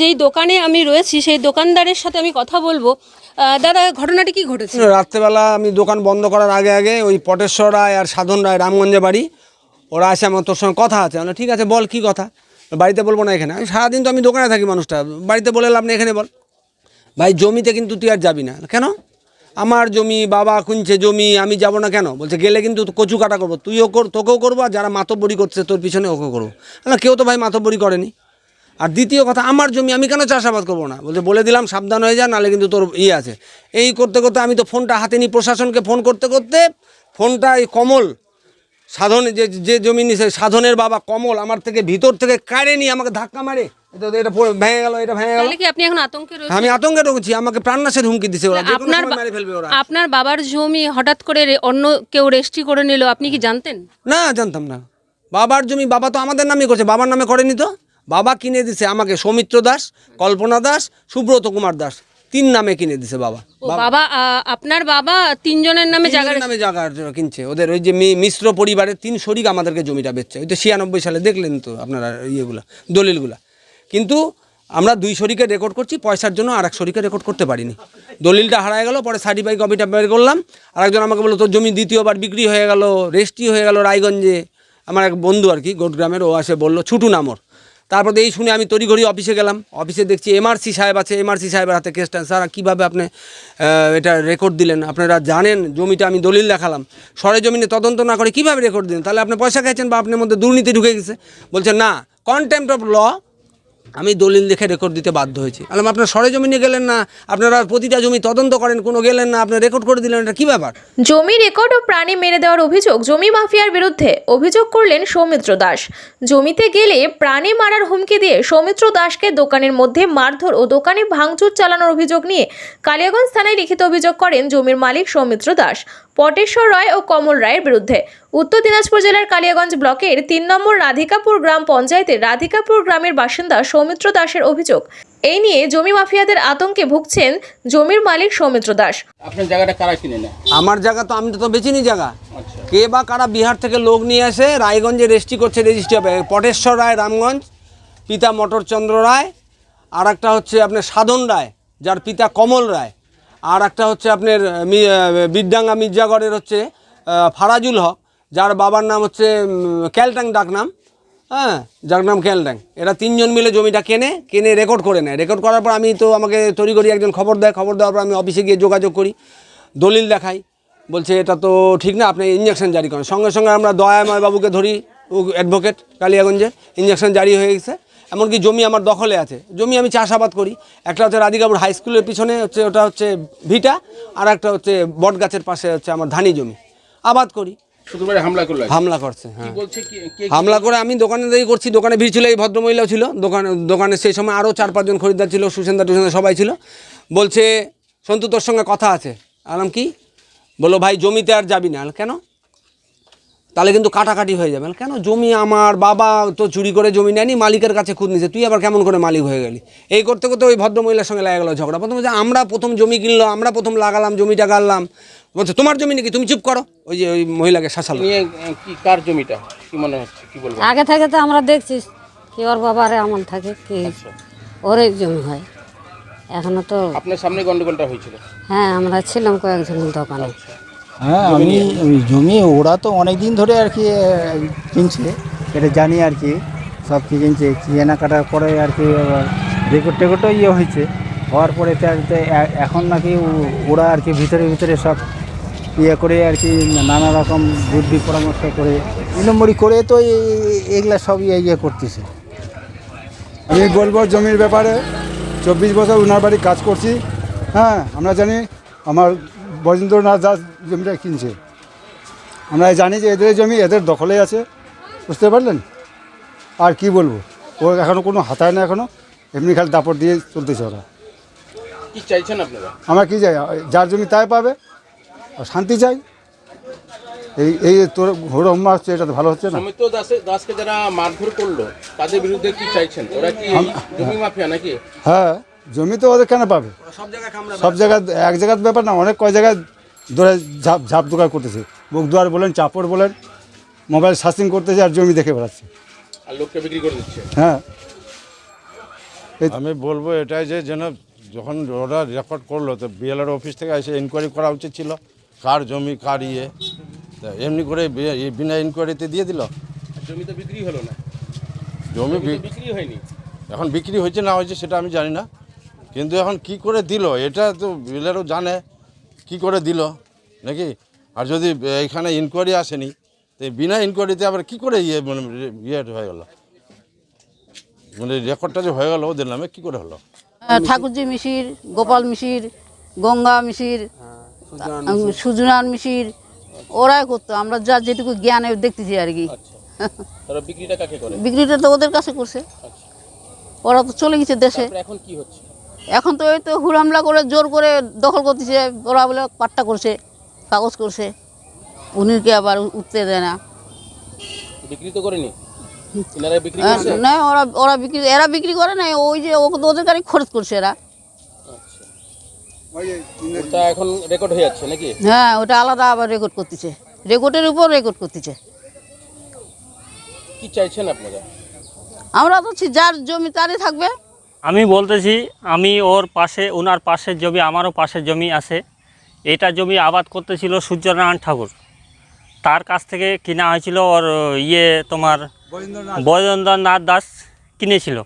যেই দোকানে আমি রয়েছি সেই দোকানদারের সাথে আমি কথা বলব। দাদা ঘটনাটি কি ঘটেছে? রাত্রেবেলা আমি দোকান বন্ধ করার আগে আগে ওই পটেশ্বর রায় আর সাধন রায় রামগঞ্জে বাড়ি ওরা আসে আমার তোর সঙ্গে কথা আছে। আমি বললাম, ঠিক আছে বল কি কথা? বাড়িতে বলব না এখানে। আমি সারাদিন তো আমি দোকানে থাকি মানুষটা। বাড়িতে বলে লাভ নেই এখানে বল। ভাই জমিতে কিন্তু তুই আর যাবি না। কেন? আমার জমি বাবা কুনছে জমি আমি যাব না কেন? বলছে গেলে কিন্তু কচু কাটা করব। তুইও কর তোকেও করব আর যারা মাতব্বরি করছে তোর পিছনে ওকেও করব। না কেউ তো ভাই মাতব্বরি করেনি। আর দ্বিতীয় কথা আমার জমি আমি কেন চাষাবাদ করব না? বলতে বলে দিলাম সাবধান হয়ে যা নাহলে কিন্তু তোর ইয়ে আছে। এই করতে করতে আমি তো ফোনটা হাতে নিই প্রশাসনকে ফোন করতে করতে ফোনটা এই কমল সাধন যে যে জমি নিছে সাধনের বাবা কমল আমার থেকে ভিতর থেকে কাড়ে নিয়ে আমাকে ধাক্কা মারে। এটা ভেঙে গেল এটা ভেঙে গেল। তাহলে কি আপনি এখন আতঙ্কে রয়েছেন? আমি আতঙ্কে আমাকে প্রাণনাশের হুমকি দিছে ওরা আপনার মেরে ফেলবে ওরা। আপনার বাবার জমি হঠাৎ করে অন্য কেউ রেস্ট্রি করে নিল আপনি কি জানতেন? না জানতাম না। বাবার জমি বাবা তো আমাদের নামে করছে বাবার নামে করেনি তো? বাবা কিনে দিছে আমাকে সৌমিত্র দাস কল্পনা দাস সুব্রত কুমার দাস। তিন নামে কিনে দিছে বাবা। বাবা আপনার বাবা তিনজনের নামে জায়গা নামে জায়গা কিনছে। ওদের ওই যে মিশ্র পরিবারের তিন শরিক আমাদেরকে জমিটা বেচছে। ওই তো ছিয়ানব্বই সালে দেখলেন তো আপনারা ইয়েগুলা দলিলগুলা। কিন্তু আমরা দুই শরিকে রেকর্ড করছি পয়সার জন্য আর এক শরিকে রেকর্ড করতে পারিনি। দলিলটা হারায় গেল পরে সার্টিফাই কপিটা বের করলাম। আরেকজন আমাকে বলল তোর জমি দ্বিতীয়বার বিক্রি হয়ে গেল রেস্টি হয়ে গেল রায়গঞ্জে। আমার এক বন্ধু আর কি গোটগ্রামের ও আসে বলল ছুটু নামর তারপর এই শুনে আমি তড়িঘড়ি অফিসে গেলাম। অফিসে দেখছি এমআরসি সাহেব আছে। এমআরসি সাহেবের হাতে কেসটা স্যার, কীভাবে আপনি এটা রেকর্ড দিলেন? আপনারা জানেন, জমিটা আমি দলিল দেখালাম। সরে জমিনে তদন্ত না করে কীভাবে রেকর্ড দিলেন? তাহলে আপনি পয়সা খেয়েছেন বা আপনার মধ্যে দুর্নীতি ঢুকে গেছে। বলছেন না কন্টেম্প অফ ল আমি দলিল দেখে রেকর্ড দিতে বাধ্য হয়েছি। আলাম আপনার সরে জমিনে গেলেন না? আপনারা প্রতিটা জমি তদন্ত করেন, কোনো গেলেন না? আপনার রেকর্ড করে দিলেন, এটা কী ব্যাপার? জমি রেকর্ড ও প্রাণী মেরে দেওয়ার অভিযোগ জমি মাফিয়ার বিরুদ্ধে অভিযোগ করলেন সৌমিত্র দাস। জমিতে গেলে প্রাণী মারার হুমকি দিয়ে সৌমিত্র দাসকে দোকানের মধ্যে মারধর ও দোকানে ভাঙচুর চালানোর অভিযোগ নিয়ে কালিয়াগঞ্জ থানায় লিখিত অভিযোগ করেন জমির মালিক সৌমিত্র দাস। পটেশ্বর রায় ও কমল রায়ের বিরুদ্ধে। উত্তর দিনাজপুর জেলার কালিয়াগঞ্জ ব্লকের তিন নম্বর রাধিকাপুর গ্রাম পঞ্চায়েতের রাধিকাপুর গ্রামের বাসিন্দা সৌমিত্র দাসের অভিযোগ এই নিয়ে জমি মাফিয়াদের আতঙ্কে ভুগছেন জমির মালিক সৌমিত্র দাস। আপনার জায়গাটা কারা কিনে নেয় আমার জায়গা তো আমি তো বেচিনি জায়গা। আচ্ছা। কে বা কারা বিহার থেকে লোক নিয়ে আসে রায়গঞ্জে রেজিস্ট্রি করছে রেজিস্ট্রি হবে। পটেশ্বর রায় রামগঞ্জ পিতা মটরচন্দ্র রায় আর একটা হচ্ছে আপনার সাধন রায় যার পিতা কমল রায়। আর একটা হচ্ছে আপনার বিদ্যাঙ্গা মির্জাগড়ের হচ্ছে ফারাজুল হক, যার বাবার নাম হচ্ছে ক্যালটাং ডাকনাম হ্যাঁ যার নাম ক্যালটাং এরা তিনজন মিলে জমিটা কেনে কেনে রেকর্ড করে নেয়। রেকর্ড করার পর আমি তো আমাকে তৈরি করি একজন খবর দেয়, খবর দেওয়ার পর আমি অফিসে গিয়ে যোগাযোগ করি, দলিল দেখাই। বলছে, এটা তো ঠিক না, আপনি ইঞ্জেকশন জারি করেন। সঙ্গে সঙ্গে আমরা দয়াময় বাবুকে ধরি অ্যাডভোকেট কালিয়াগঞ্জে। ইঞ্জেকশন জারি হয়ে গেছে। এমনকি জমি আমার দখলে আছে। জমি আমি চাষাবাদ করি। একটা হচ্ছে রাধিকাপুর হাই স্কুলের পিছনে হচ্ছে ওটা হচ্ছে ভিটা আর একটা হচ্ছে বট গাছের পাশে হচ্ছে আমার ধানি জমি। আবাদ করি। হামলা করল হামলা করছে হ্যাঁ। বলছে হামলা করে আমি দোকানে দাঁড়িয়ে করছি দোকানে ভিড় ছিল এই ভদ্রমহিলাও ছিল। দোকানে দোকানে সেই সময় আরও চার পাঁচজন খরিদ্দার ছিল সুসেন্দা টুসেন্দা সবাই ছিল। বলছে সন্তু তোর সঙ্গে কথা আছে। আলাম কি? বলো ভাই জমিতে আর যাবি না। কেন? তাহলে কিন্তু কাটাকাটি হয়ে যাবে। কেন? জমি আমার বাবা তো চুরি করে জমি নেয়নি মালিকের কাছে খুদ নিছে তুই আবার কেমন করে মালিক হয়ে গেলি? এই করতে করতে ওই ভদ্রমহিলার সঙ্গে লাগা গেলো ঝগড়া। প্রথমে যে আমরা প্রথম জমি কিনলো আমরা প্রথম লাগালাম জমিটা গাড়লাম। বলছে তোমার জমি নাকি? তুমি চুপ করো। ওই যে ওই মহিলাকে শাসালো। নিয়ে কি কার জমিটা? কি মনে হচ্ছে? কি বলব? আগে থেকে তো আমরা দেখছি কি ওর বাবারে আমল থাকে কি আচ্ছা। ওরই জমি হয়। এখনও তো আপনার সামনে গন্ডগোলটা হয়েছিল? হ্যাঁ আমরা ছিলাম কয়েকজন দোকানে। হ্যাঁ আমি জমি ওরা তো অনেক দিন ধরে আর কি কিনছে। এটা জানি আর কি সব কি কিনছে কেনাকাটার পরে আর কি রেকর্ড টেকর্ডও ইয়ে হয়েছে। হওয়ার পরে এখন নাকি ওরা আর কি ভিতরে ভিতরে সব ইয়ে করে আর কি নানা রকম বুদ্ধি পরামর্শ করে দুই নম্বরই করে তো এগুলা সব ইয়ে ইয়ে করতেছে। আমি বলব জমির ব্যাপারে চব্বিশ বছর ওনার বাড়ি কাজ করছি। হ্যাঁ আমরা জানি আমার বজেন্দ্রনাথ দাস জমিটা কিনছে। আমরা জানি যে এদের জমি এদের দখলে আছে বুঝতে পারলেন? আর কি বলব? ও এখনও কোনো হাতায় না এখনও এমনি খালি দাপট দিয়ে চলতেছে ওরা। কি চাইছেন আপনারা? আমরা কি চাই? যার জমি তাই পাবে আর শান্তি চাই। এই এই তোর ঘোর হম্মা হচ্ছে এটা তো ভালো হচ্ছে না। সমিত্র দাসে দাসকে যারা মারধর করল তাদের বিরুদ্ধে কি চাইছেন? ওরা কি জমি মাফিয়া নাকি? হ্যাঁ জমি তো ওদের কেন পাবে? সব জায়গায় সব জায়গায় এক জায়গার ব্যাপার না অনেক কয় জায়গায় ধরে ঝাপ ঝাপ দোকান করতেছে। মুখ দুয়ার বলেন চাপড় বলেন মোবাইল সার্চিং করতেছে আর জমি দেখে বেড়াচ্ছে। আর লোককে বিক্রি করে দিচ্ছে। হ্যাঁ। আমি বলব এটাই যে যেন যখন ওরা রেকর্ড করল তো বিএলআর অফিস থেকে এসে ইনকোয়ারি করা উচিত ছিল কার জমি কার ইয়ে। তা এমনি করে বিনা ইনকোয়ারিতে দিয়ে দিল। জমি তো বিক্রি হলো না। জমি বিক্রি হয়নি। এখন বিক্রি হয়েছে না হয়েছে সেটা আমি জানি না। কিন্তু এখন কি করে দিল? এটা তো বিএলআরও জানে কি করে দিল? নাকি? আর যদি এখানে ইনকোয়ারি আসেনি তো বিনা ইনকোয়ারিতে আবার কি করে ইয়ে মানে ইয়ে হয়ে গেল? মানে রেকর্ডটা যে হয়ে গেল ওদের নামে কি করে হলো? ঠাকুরজি মিশির গোপাল মিশির গঙ্গা মিশির সুজনান মিশির ওরাই করতো। আমরা যা যেটুকু জ্ঞানে দেখতেছি আর কি। আচ্ছা। বিক্রিটা করে? বিক্রিটা তো ওদের কাছে করছে। ওরা তো চলে গেছে দেশে। এখন কি হচ্ছে? এখন তো ওই তো হুড়ামলা করে জোর করে দখল করতেছে ওরা বলে পাট্টা করছে কাগজ করছে। উনিরকে আবার উঠতে দেয় না? বিক্রি তো করেনি? না ওরা ওরা বিক্রি এরা বিক্রি করে না ওই যে ও- ওদের গাড়ি খরচ করছে এরা। আচ্ছা। ওটা এখন রেকর্ড হয়ে যাচ্ছে নাকি? হ্যাঁ ওটা আলাদা আবার রেকর্ড করতেছে। রেকর্ডের উপর রেকর্ড করতেছে। কি চাইছেন আপনারা? আমরা তো যার জমি তারই থাকবে। আমি বলতেছি আমি ওর পাশে ওনার পাশের জমি আমারও পাশের জমি আছে। এটা জমি আবাদ করতেছিল সূর্যনারায়ণ ঠাকুর। তার কাছ থেকে কিনা হয়েছিল ওর ইয়ে তোমার বজেন্দ্রনাথ দাস কিনেছিল।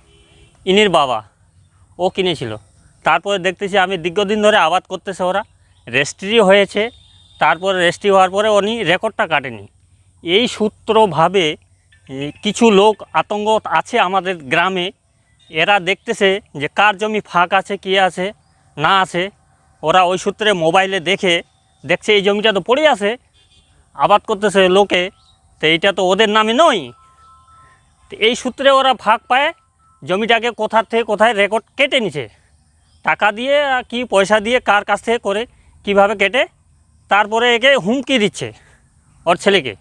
ইনির বাবা ও কিনেছিল। তারপরে দেখতেছি আমি দীর্ঘদিন ধরে আবাদ করতেছে ওরা। রেজিস্ট্রি হয়েছে। তারপরে রেজিস্ট্রি হওয়ার পরে উনি রেকর্ডটা কাটেনি। এই সূত্রভাবে কিছু লোক আতঙ্ক আছে আমাদের গ্রামে। এরা দেখতেছে যে কার জমি ফাঁক আছে, কি আছে, না আছে। ওরা ওই সূত্রে মোবাইলে দেখে দেখছে এই জমিটা তো পড়ে আছে। আবাদ করতেছে লোকে, তো এইটা তো ওদের নামে নয়। তো এই সূত্রে ওরা ফাঁক পায়, জমিটাকে কোথা থেকে কোথায় রেকর্ড কেটে নিছে। টাকা দিয়ে আর কি পয়সা দিয়ে কার কাছ থেকে করে, কীভাবে কেটে, তারপরে একে হুমকি দিচ্ছে ওর ছেলেকে।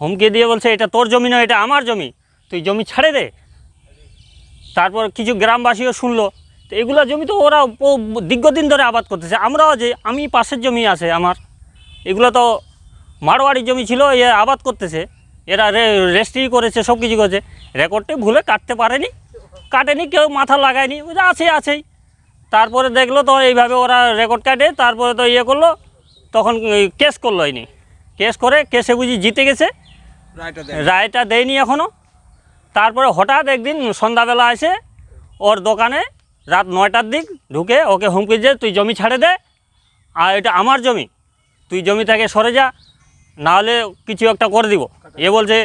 হুমকি দিয়ে বলছে, এটা তোর জমি নয়, এটা আমার জমি। তুই জমি ছাড়ে দে। তারপর কিছু গ্রামবাসীও শুনলো। তো এগুলো জমি তো ওরা দীর্ঘদিন ধরে আবাদ করতেছে। আমরাও যে আমি পাশের জমি আছে আমার এগুলো তো মারোয়াড়ি জমি ছিল এ আবাদ করতেছে। এরা রেজিস্ট্রি করেছে সব কিছু করেছে। রেকর্ডে ভুলে কাটতে পারেনি। কাটেনি কেউ মাথা লাগায়নি ওই যে আছে আছেই। তারপরে দেখল তো এইভাবে ওরা রেকর্ড কাটে তারপরে তো ইয়ে করল তখন কেস করল এনি। কেস করে কেসে বুঝি জিতে গেছে। রায়টা দেয়নি। এখনও তারপরে হঠাৎ একদিন সন্ধ্যাবেলা এসে ওর দোকানে রাত নয়টার দিক ঢুকে ওকে হুমকি যে তুই জমি ছাড়ে দে, আর এটা আমার জমি, তুই জমি থেকে সরে যা, নাহলে কিছু একটা করে দিব। এ বলছে,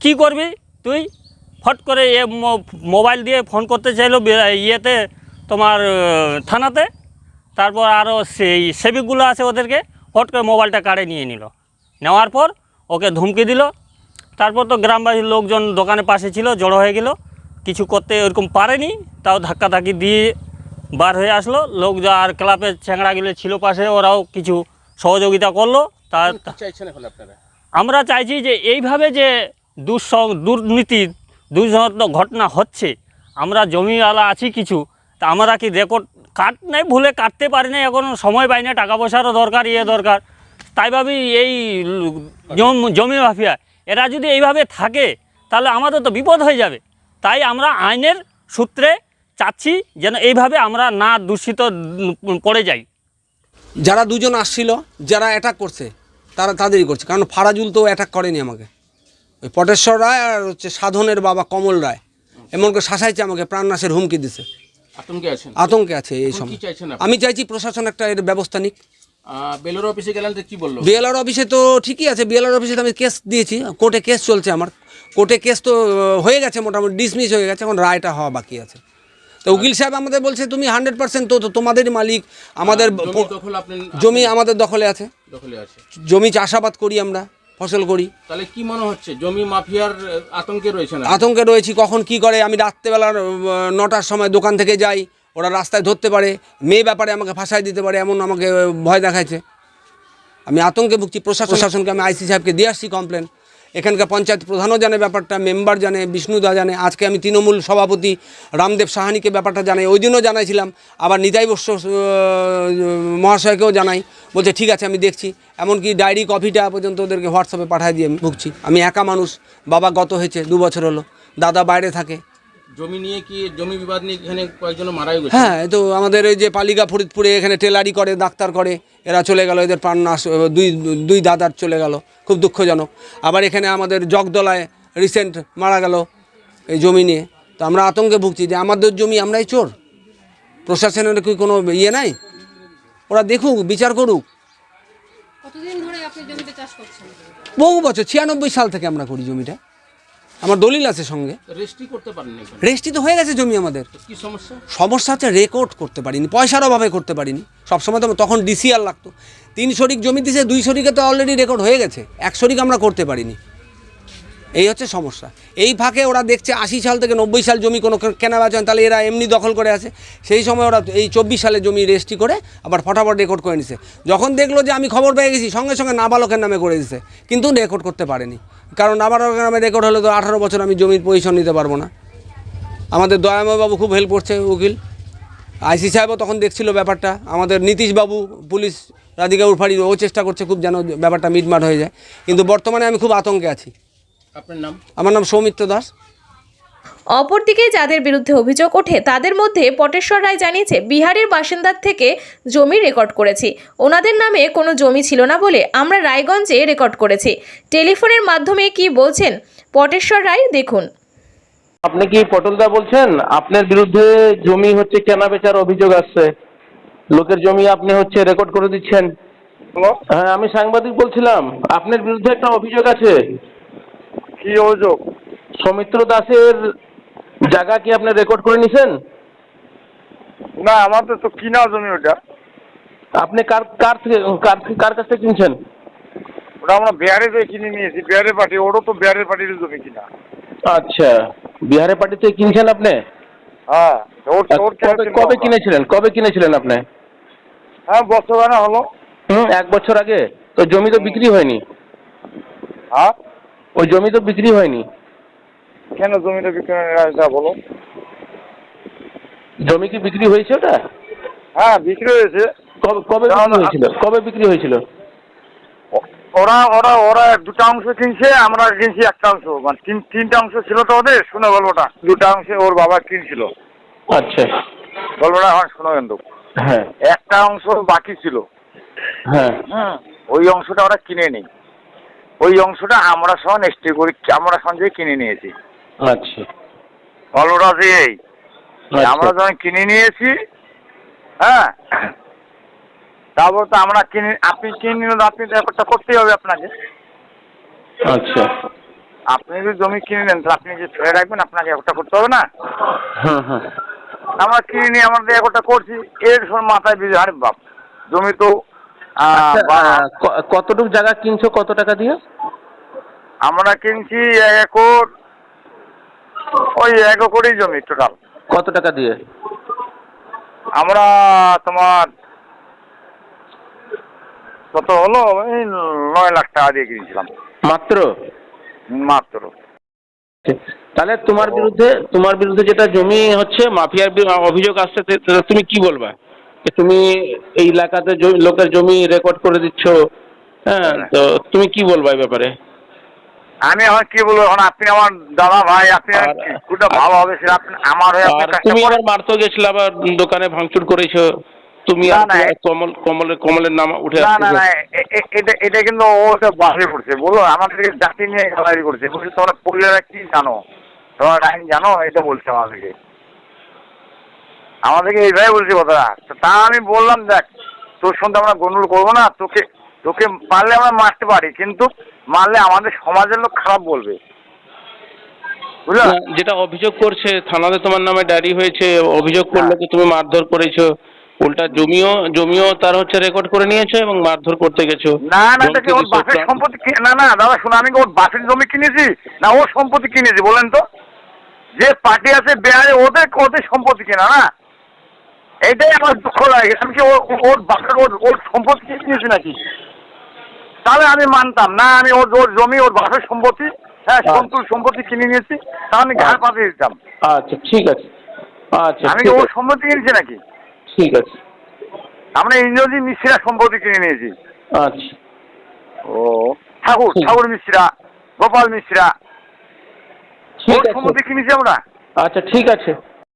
কি করবি তুই? ফট করে এ মোবাইল দিয়ে ফোন করতে চাইলো ইয়েতে, তোমার থানাতে। তারপর আরও সেই সেবিকগুলো আছে ওদেরকে, ফট করে মোবাইলটা কাড়ে নিয়ে নিল। নেওয়ার পর ওকে ধমকি দিল তারপর তো গ্রামবাসীর লোকজন দোকানের পাশে ছিল জড়ো হয়ে গেল। কিছু করতে ওরকম পারেনি তাও ধাক্কাধাক্কি দিয়ে বার হয়ে আসলো। লোক যা আর ক্লাবের চ্যাংড়াগুলো ছিল পাশে ওরাও কিছু সহযোগিতা করল। তার চাইছেন এখন আপনারা? আমরা চাইছি যে এইভাবে যে দুঃস দুর্নীতি দুর্ঘটনা ঘটনা হচ্ছে আমরা জমিওয়ালা আছি কিছু তা আমরা কি রেকর্ড কাট নাই ভুলে কাটতে পারি না এখন সময় পাই না টাকা পয়সারও দরকার ইয়ে দরকার। তাই ভাবি এই জমি মাফিয়া এরা যদি এইভাবে থাকে তাহলে আমাদের তো বিপদ হয়ে যাবে। তাই আমরা আইনের সূত্রে চাচ্ছি যেন এইভাবে আমরা না দূষিত পড়ে যাই। যারা দুজন আসছিল যারা অ্যাটাক করছে তারা তাদেরই করছে। কারণ ফারাজুল তো অ্যাটাক করেনি আমাকে। ওই পটেশ্বর রায় আর হচ্ছে সাধনের বাবা কমল রায়। এমন করে শাসাইছে আমাকে প্রাণনাশের হুমকি দিছে। আতঙ্কে আছেন? আতঙ্কে আছে এই সময় কি চাইছেন আপনি? আমি চাইছি প্রশাসন একটা এর ব্যবস্থা নিক। বেলোর অফিসে গেলেন কি বলল? বিএলআর অফিসে তো ঠিকই আছে বিএলআর অফিসে তো আমি কেস দিয়েছি। কোর্টে কেস চলছে আমার। কোর্টে কেস তো হয়ে গেছে মোটামুটি ডিসমিস হয়ে গেছে এখন রায়টা হওয়া বাকি আছে। তো উকিল সাহেব আমাদের বলছে তুমি হান্ড্রেড পার্সেন্ট তো তো তোমাদেরই মালিক আমাদের জমি আমাদের দখলে আছে। দখলে আছে। জমি চাষাবাদ করি আমরা ফসল করি। তাহলে কি মনে হচ্ছে জমি মাফিয়ার আতঙ্কে রয়েছে না আতঙ্কে রয়েছি কখন কি করে? আমি রাত্রেবেলার নটার সময় দোকান থেকে যাই ওরা রাস্তায় ধরতে পারে, মেয়ে ব্যাপারে আমাকে ফাঁসাই দিতে পারে, এমন আমাকে ভয় দেখাচ্ছে আমি আতঙ্কে ভুগছি, প্রশাসন শাসনকে আমি আইসি সাহেবকে দিয়ে আসছি কমপ্লেন এখানকার পঞ্চায়েত প্রধানও জানে ব্যাপারটা মেম্বার জানে, বিষ্ণুদা জানে, আজকে আমি তৃণমূল সভাপতি রামদেব সাহানিকে ব্যাপারটা জানাই। ওই দিনও জানাইছিলাম, আবার নিতাই বস্য মহাশয়কেও জানাই, বলছে, ঠিক আছে, আমি দেখছি। এমনকি ডায়েরি কপিটা পর্যন্ত ওদেরকে হোয়াটসঅ্যাপে পাঠিয়ে দিয়ে ভুগছি। আমি একা মানুষ, বাবা গত হয়েছে, দু বছর হলো। দাদা বাইরে থাকে জমি নিয়ে কি জমি বিবাদ নিয়ে এখানে কয়েকজন মারাই গেছে? হ্যাঁ তো আমাদের এই যে পালিকা ফরিদপুরে এখানে টেলারি করে ডাক্তার করে এরা চলে গেল এদের প্রাণ নাশ দুই দুই দাদার চলে গেল খুব দুঃখজনক। আবার এখানে আমাদের জগদলায় রিসেন্ট মারা গেল এই জমি নিয়ে। তো আমরা আতঙ্কে ভুগছি যে আমাদের জমি আমরাই চোর। প্রশাসনের কি কোনো ইয়ে নাই? ওরা দেখুক বিচার করুক। কতদিন ধরে আপনি জমিতে চাষ করছেন? বহু বছর ছিয়ানব্বই সাল থেকে আমরা করি জমিটা। আমার দলিল আছে সঙ্গে। রেজিস্ট্রি করতে পারিনি রেজিস্ট্রি তো হয়ে গেছে জমি আমাদের। কি সমস্যা? সমস্যা হচ্ছে রেকর্ড করতে পারিনি পয়সার অভাবে করতে পারিনি। সবসময় তো তখন ডিসিআর লাগতো। তিন শরিক জমি দিছে দুই শরিকে তো অলরেডি রেকর্ড হয়ে গেছে। এক শরিক আমরা করতে পারিনি। এই হচ্ছে সমস্যা। এই ফাঁকে ওরা দেখছে আশি সাল থেকে নব্বই সাল জমি কোনো কেনা বেচা তাহলে এরা এমনি দখল করে আছে। সেই সময় ওরা এই চব্বিশ সালে জমি রেজিস্ট্রি করে আবার ফটাফট রেকর্ড করে নিছে। যখন দেখল যে আমি খবর পেয়ে গেছি, সঙ্গে সঙ্গে নাবালকের নামে করে দিছে, কিন্তু রেকর্ড করতে পারেনি। কারণ নাবালকের নামে রেকর্ড হলে তো আঠারো বছর আমি জমির পজিশন নিতে পারব না। আমাদের দয়াময়বাবু খুব হেল্প করছে উকিল। আইসি সাহেবও তখন দেখছিল ব্যাপারটা। আমাদের নীতিশবাবু, পুলিশ, রাধিকা উরফাড়ি ও চেষ্টা করছে খুব যেন ব্যাপারটা মিটমাট হয়ে যায়। কিন্তু বর্তমানে আমি খুব আতঙ্কে আছি। আপনার নাম? আমার নাম সৌমিত্র দাস। অপরদিকে যাদের বিরুদ্ধে অভিযোগ ওঠে তাদের মধ্যে পটেশ্বর রায় জানিয়েছে বিহারের বাসিন্দার থেকে জমি রেকর্ড করেছি। ওনাদের নামে কোনো জমি ছিল না বলে আমরা রায়গঞ্জে রেকর্ড করেছি। টেলিফোনের মাধ্যমে কি বলছেন পটেশ্বর রায় দেখুন। আপনি কি পটলদা বলছেন? আপনার বিরুদ্ধে জমি হচ্ছে কেনা বেচার অভিযোগ আসছে। লোকের জমি আপনি হচ্ছে রেকর্ড করে দিচ্ছেন। হ্যাঁ আমি সাংবাদিক বলছিলাম। আপনার বিরুদ্ধে একটা অভিযোগ আছে। কি অভিযোগ? সৌমিত্র দাসের জায়গা কি আপনি রেকর্ড করে নিছেন? না আমাদের তো কিনা জমি ওটা। আপনি কার কার থেকে কার কার কাছ থেকে কিনছেন? ওটা আমরা বিহারে থেকে কিনে নিয়েছি বিহারের পার্টি ওরও তো বিহারের পার্টির জমি কিনা। আচ্ছা বিহারের পার্টি থেকে কিনছেন আপনি? হ্যাঁ ওর ওর কবে কবে কিনেছিলেন কবে কিনেছিলেন আপনি? হ্যাঁ বছর হলো। হুম এক বছর আগে। তো জমি তো বিক্রি হয়নি? হ্যাঁ? ওই জমি তো বিক্রি হয়নি। কেন জমিটা বিক্রি হয়নি? রাজদা বলো। জমি কি বিক্রি হয়েছে ওটা? হ্যাঁ বিক্রি হয়েছে। কবে কবে বিক্রি হয়েছিল? কবে বিক্রি হয়েছিল? ওরা ওরা ওরা দুটা অংশ কিনছে আমরা কিনছি একটা অংশ। মানে তিন তিনটা অংশ ছিল তো ওদের শুনে গল্পটা। দুটা অংশে ওর বাবা কিনছিল। আচ্ছা। গল্পটা এখন শোনো কিন্তু। হ্যাঁ। একটা অংশ বাকি ছিল। হ্যাঁ। ওই অংশটা ওরা কিনে নেই। ওই অংশটা আমরা সহ নেক্সট করি আমরা সঞ্জয় কিনে নিয়েছি। আচ্ছা। এই। আচ্ছা। আমরা যখন কিনে নিয়েছি হ্যাঁ তারপর তো আমরা কিনে আপনি কিনে নিলেন আপনি তো ব্যাপারটা করতেই হবে আপনাকে। আচ্ছা। আপনি যদি জমি কিনে নেন তাহলে আপনি যে ফেলে রাখবেন আপনাকে একটা করতে হবে না? হ্যাঁ হ্যাঁ। আমরা কিনে নিয়ে আমরা একটা করছি এর মাথায় বিজয় আরে বাপ। জমি তো আচ্ছা, কতটুক জায়গা কিনছো? কত টাকা দিয়ে? আমরা কিনছি এক একর ওই এক একরই জমি টোটাল কত টাকা দিয়ে? আমরা তোমার কত হলো? এই নয় লাখ টাকা দিয়ে কিনেছিলাম। মাত্র? মাত্র। তাহলে তোমার বিরুদ্ধে তোমার বিরুদ্ধে যেটা জমি হচ্ছে মাফিয়ার অভিযোগ আসছে তুমি কি বলবা? তুমি এই এলাকাতে লোকের জমি রেকর্ড করে দিচ্ছ হ্যাঁ? তো তুমি কি বলবা এই ব্যাপারে? আমি এখন কি বলব? এখন আপনি আমার দাদা ভাই আপনি কোনটা ভালো হবে সেটা আপনি আমার হয়ে তুমি আবার মারতেও গেছিলে আবার দোকানে ভাঙচুর করেছ। তুমি কমল কমলের কমলের নাম উঠে না না এটা এটা কিন্তু ও বাড়ি করছে বলো আমাদেরকে জাতি নিয়ে গালারি করছে বলছে তোমরা পরিবারে কি জানো? তোমরা আইন জানো এটা বলছে আমাদেরকে। আমাদেরকে এইভাবে বলছে কথা তা আমি বললাম দেখ তোর সঙ্গে আমরা গন্ডগোল করব না তোকে তোকে মারলে আমরা মারতে পারি কিন্তু মারলে আমাদের সমাজের লোক খারাপ বলবে। বুঝলা? যেটা অভিযোগ করছে থানাতে তোমার নামে ডায়েরি হয়েছে অভিযোগ করল হ্যাঁ। যে তুমি মারধর করেছ। উল্টা জমিও জমিও তার হচ্ছে রেকর্ড করে নিয়েছো এবং মারধর করতে গেছো। না না কি ওর বাপের সম্পত্তি না না দাদা শোনো আমি ওর বাপের জমি কিনেছি? না ওর সম্পত্তি কিনেছি বলেন তো। যে পার্টি আছে বিহারে ওদের ওদের সম্পত্তি কেনা না? এইটাই আমার দুঃখ লাগে। আমি কি ওর ওর বাপের ওর ওর সম্পত্তি কিনেছি নাকি? তাহলে আমি মানতাম। না আমি ওর ওর জমি ওর বাপের সম্পত্তি হ্যাঁ সন্তুল সম্পত্তি কিনে নিয়েছি তাহলে আমি ঘাড় পাতিয়ে দিতাম। আচ্ছা ঠিক আছে। আচ্ছা আমি ওর সম্পত্তি কিনেছি নাকি? ঠিক আছে। আমরা ইন্দ্রজিৎ মিশ্রা সম্পত্তি কিনে নিয়েছি। আচ্ছা। ও ঠাকুর ঠাকুর মিশ্রা গোপাল মিশ্রা। ওর সম্পত্তি কিনেছি আমরা। আচ্ছা ঠিক আছে।